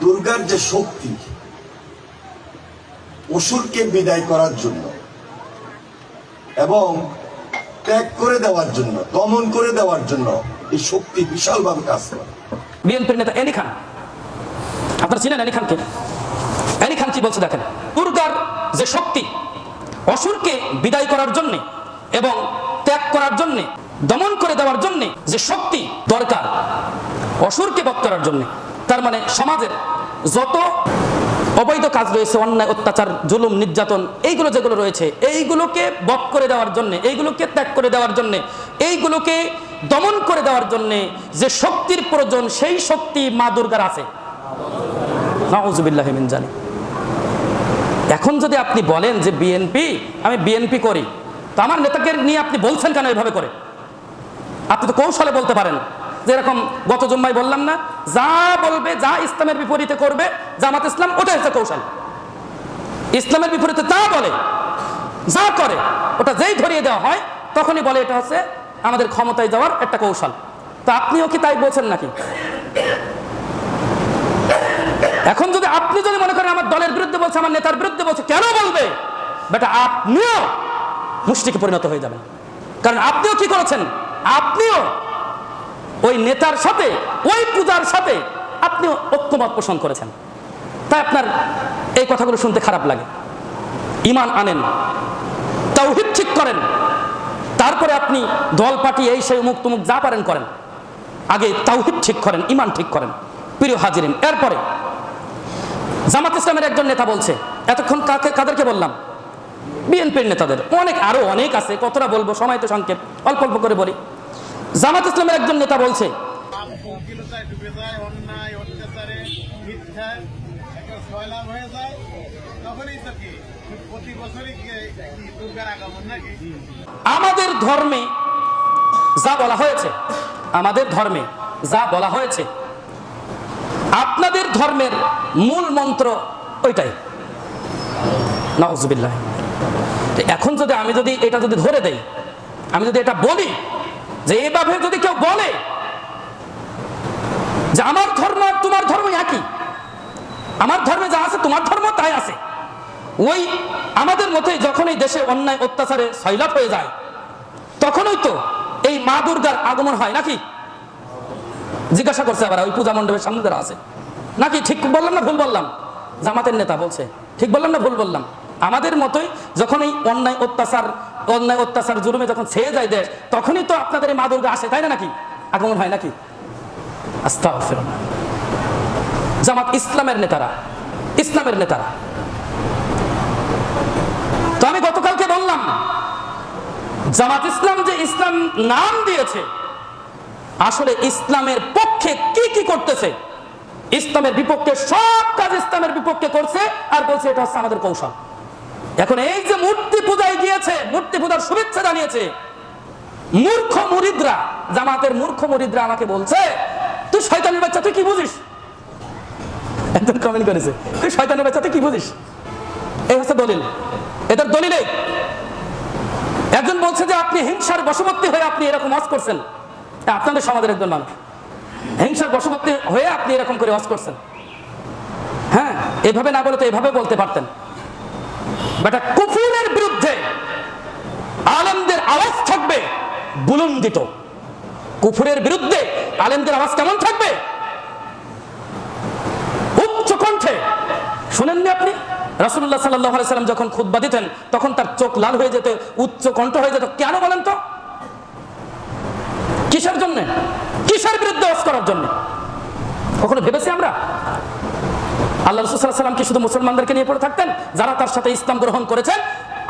দুর্গার যে শক্তি, অসুরকে বিদায় করার জন্য এবং ত্যাগ করে দেওয়ার জন্য, দমন করে দেওয়ার জন্য এই শক্তি বিশালভাবে কাজ করে। বিএনপির নেতা এনি খান। আপনারা চিনেন এনি খানকে? এনি খান কি বলছে দেখেন? দুর্গার যে শক্তি, অসুরকে বিদায় করার জন্য এবং ত্যাগ করার জন্য, দমন করে দেওয়ার জন্য যে শক্তি দরকার, অসুরকে বধ করার জন্য। তার মানে সমাজের যত অবৈধ কাজ রয়েছে, অন্যায়, অত্যাচার, জুলুম, নির্যাতন, এইগুলো যেগুলো রয়েছে, এইগুলোকে বধ করে দেওয়ার জন্য, এইগুলোকে ত্যাগ করে দেওয়ার জন্য, এইগুলোকে দমন করে দেওয়ার জন্য যে শক্তির প্রয়োজন, সেই শক্তি মা দুর্গার আছে। জানি এখন যদি আপনি বলেন যে বিএনপি, আমি বিএনপি করি, তো আমার নেতাকে নিয়ে আপনি বলছেন কেন এভাবে করে? আপনি তো কৌশলে বলতে পারেন। যে এরকম গত জুম্মায় বললাম না, যা বলবে, যা ইসলামের বিপরীতে করবে, জামাত ইসলাম, ওটা হচ্ছে কৌশল। ইসলামের বিপরীতে যা বলে, যা করে, ওটা যেই ধরিয়ে দেওয়া হয়, তখনই বলে এটা হচ্ছে আমাদের ক্ষমতায় যাওয়ার একটা কৌশল। তো আপনিও কি তাই বলছেন নাকি? এখন যদি আপনি যদি মনে করেন আমার দলের বিরুদ্ধে বলছে, আমার নেতার বিরুদ্ধে বলছে, কেন বলবে? বেটা, আপনিও মুষ্টিকে পরিণত হয়ে যাবেন। কারণ আপনিও কি করেছেন? আপনিও ওই নেতার সাথে, ওই পূজার সাথে আপনিও ঐক্যমত পোষণ করেছেন। তাই আপনার এই কথাগুলো শুনতে খারাপ লাগে। ইমান আনেন তাওহিদ ঠিক করেন, তারপরে আপনি দল পার্টি এই সেই মুখ তুমুক যা পারেন করেন। আগে তাওহিদ ঠিক করেন, ইমান ঠিক করেন। প্রিয় হাজিরিন, এরপরে জামাত ইসলামের একজন নেতা বলছে, এতক্ষণ কাকে, কাদেরকে বললাম? বিএনপির নেতাদের। অনেক, আরও অনেক আছে, কতটা বলব, সময় তো সংক্ষেপ, অল্প অল্প করে বলি। জামাত ইসলামের একজন নেতা বলছে, আমাদের ধর্মে যা বলা হয়েছে, আমাদের ধর্মে যা বলা হয়েছে, আপনাদের ধর্মের মূল মন্ত্র ওইটাই। নজবিল্লাহ এখন যদি আমি যদি এটা যদি ধরে দেই, আমি যদি এটা বলি যে এভাবে যদি কেউ বলে যে আমার ধর্ম আর তোমার ধর্ম একই, আমার ধর্মে যা আছে, তোমার ধর্ম তাই আছে, ওই আমাদের মতে যখন এই দেশে অন্যায়, অত্যাচারে সৈলাভ হয়ে যায়, তখনই তো এই মা দুর্গার আগমন হয়, নাকি? জিজ্ঞাসা করছে আবার, ওই পূজা মণ্ডপের সামনে যারা আছে। নাকি ঠিক বললাম না ভুল বললাম? জামাতের নেতা বলছে, ঠিক বললাম না ভুল বললাম? আমাদের মতোই যখন এই অন্যায় অত্যাচার অন্যায় অত্যাচার জুলুমে যখন ছেয়ে যায় দেশ, তখনই তো আপনাদের এই মা দুর্গা আসে, তাই না নাকি? আগমন হয় নাকি? জামাত ইসলামের নেতারা ইসলামের নেতারা। তো আমি গতকালকে বললাম, জামাত ইসলাম যে ইসলাম নাম দিয়েছে, আসলে ইসলামের পক্ষে কি কি করতেছে? ইসলামের বিপক্ষে সব কাজ ইসলামের বিপক্ষে করছে, আর বলছে এটা হচ্ছে আমাদের কৌশল। এখন এই যে মূর্তি পূজায় গিয়েছে মূর্তি পূজার শুভেচ্ছা জানিয়েছে মূর্খ মুরিদরা জামাতের মূর্খ মুরিদরা আমাকে বলছে তুই শয়তানের বাচ্চা তুই কি বুঝিস? একজন কমেন্ট করেছে তুই শয়তানের বাচ্চা তুই কি বুঝিস? এই হচ্ছে দলিল। এটার দলিলে একজন বলছে যে আপনি হিংসার বশবর্তী হয়ে আপনি এরকম ওয়াজ করছেন। হ্যাঁ, আপনাদের সমাজের একজন মানুষ। হিংসার বশবর্তী হয়ে আপনি এরকম করে ওয়াজ করছেন। হ্যাঁ এভাবে না বলে তো এভাবে বলতে পারতেন। বেটা কুফুরের বিরুদ্ধে আলেমদের আওয়াজ থাকবে বুলন্দিত। কুফুরের বিরুদ্ধে আলেমদের আওয়াজ কেমন থাকবে? উচ্চ কণ্ঠে। শুনেননি আপনি? রাসুল্লাহ সাল্লাহ সাল্লাম যখন খুদ্া দিতেন, তখন তার চোখ লাল হয়ে যেত, উচ্চ কণ্ঠ হয়ে যেত। কেন বলেন তো? কিসের জন্য? কিসের বিরুদ্ধে ওয়াজ করার জন্য? কখনো ভেবেছি আমরা? আল্লাহ রসুল্লাহাম কি শুধু মুসলমানদেরকে নিয়ে পড়ে থাকতেন? যারা তার সাথে ইসলাম গ্রহণ করেছেন,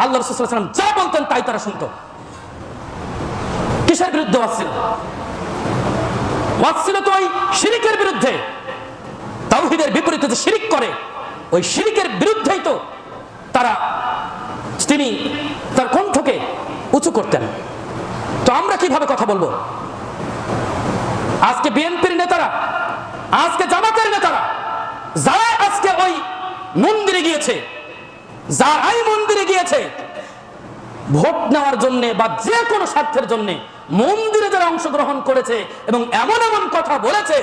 আল্লাহ রসুল্লাহাম যা বলতেন তাই তারা শুনতো। কিসের বিরুদ্ধে ছিল? তো ওই শিরিকের বিরুদ্ধে। তাওহিদের বিপরীতে যে শিরিক করে, ওই শিরিকের বিরুদ্ধেই তো তারা তিনি তার কণ্ঠকে উঁচু করতেন। তো আমরা কীভাবে কথা বলব? আজকে বিএনপির নেতারা, আজকে জামাতের নেতারা মন্দিরে গিয়েছে। যারাই মন্দিরে গিয়েছে, ভোট নেওয়ার জন্য বা যে কোনো স্বার্থের জন্য মন্দিরে যারা অংশগ্রহণ করেছে এবং এমন এমন কথা বলেছে,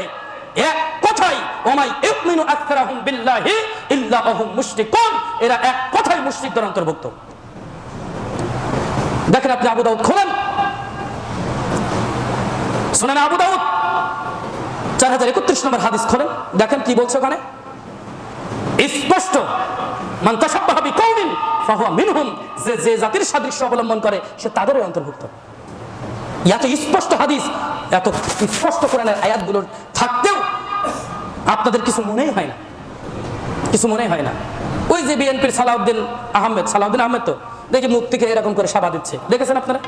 এক কথাই, ওমাই ইউমিনু আকতারাহুম বিল্লাহি ইল্লা ওহুম মুশরিকুন, এরা এক কথায় মুশরিকদের অন্তর্ভুক্ত। দেখেন আপনি আবু দাউদ খোলেন। শুনেন আবু দাউদ, চার হাজার একত্রিশ নম্বর হাদিস খোলেন। দেখেন কি বলছে ওখানে? স্পষ্ট। মান তাশাব্বাহা বিকৌমিন ফাহুয়া মিনহুম। যে যে জাতির সাদৃশ্য অবলম্বন করে, সে তাদেরই অন্তর্ভুক্ত। এত স্পষ্ট হাদিস, এত স্পষ্ট কোরআনের আয়াতগুলোর থাকতেও আপনাদের কিছু মনেই হয় না। কিছু মনেই হয় না। ওই যে বিএনপির সালাউদ্দিন আহমেদ সালাউদ্দিন আহমেদ তো, দেখি মুখ থেকে এরকম করে সাবা দিচ্ছে। দেখেছেন আপনারা?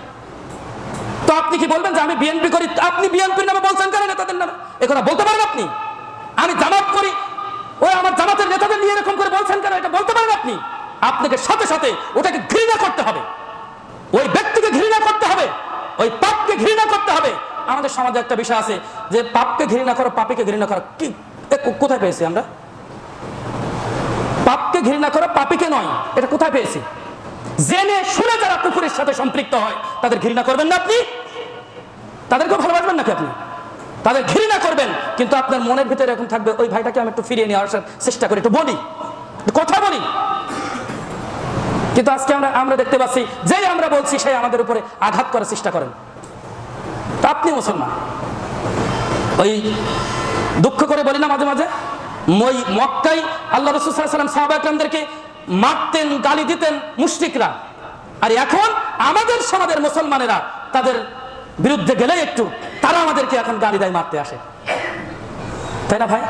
তো আপনি কি বলবেন যে আমি বিএনপি করি? আপনি বিএনপির নামে বলছেন কেন নেতাদের নামে? এ বলতে পারেন আপনি আমি জামাত করি ওই আমার জামাতের নেতাদের নিয়ে এরকম করে বলছেন কেন? এটা বলতে পারেন আপনি? আপনাকে সাথে সাথে ওটাকে ঘৃণা করতে হবে। ওই ব্যক্তিকে ঘৃণা করতে হবে। ওই পাপকে ঘৃণা করতে হবে। আমাদের সমাজে একটা বিষয় আছে যে পাপকে ঘৃণা করো, পাপিকে ঘৃণা করো। কি? কোথায় পেয়েছি আমরা? পাপকে ঘৃণা করো, পাপিকে নয়। এটা কোথায় পেয়েছি? জেনে শুনে যারা কুকুরের সাথে সম্পৃক্ত হয়, তাদের ঘৃণা করবেন না আপনি? তাদেরকে ভালোবাসবেন নাকি আপনি? তাদের ঘৃণা করবেন। কিন্তু আপনার মনের ভিতরে এরকম থাকবে, ওই ভাইটাকে আমি একটু ফিরিয়ে নিয়ে আসার চেষ্টা করি। একটু বলি কথা বলি। কিন্তু আজকে আমরা আমরা দেখতে পাচ্ছি, যেই আমরা বলছি, সেই আমাদের উপরে আঘাত করার চেষ্টা করেন। আপনি মুসলমান? ওই দুঃখ করে বলি না মাঝে মাঝে? মই মক্কাই আল্লাহ রসুল সাল্লাম সাহাবা একরামদেরকে মারতেন, গালি দিতেন মুশরিকরা। আর এখন আমাদের সমাজের মুসলমানেরা তাদের বিরুদ্ধে গেলে একটু তারা আমাদেরকে এখন গালি দেয় মারতে আসে। তাই না ভাই?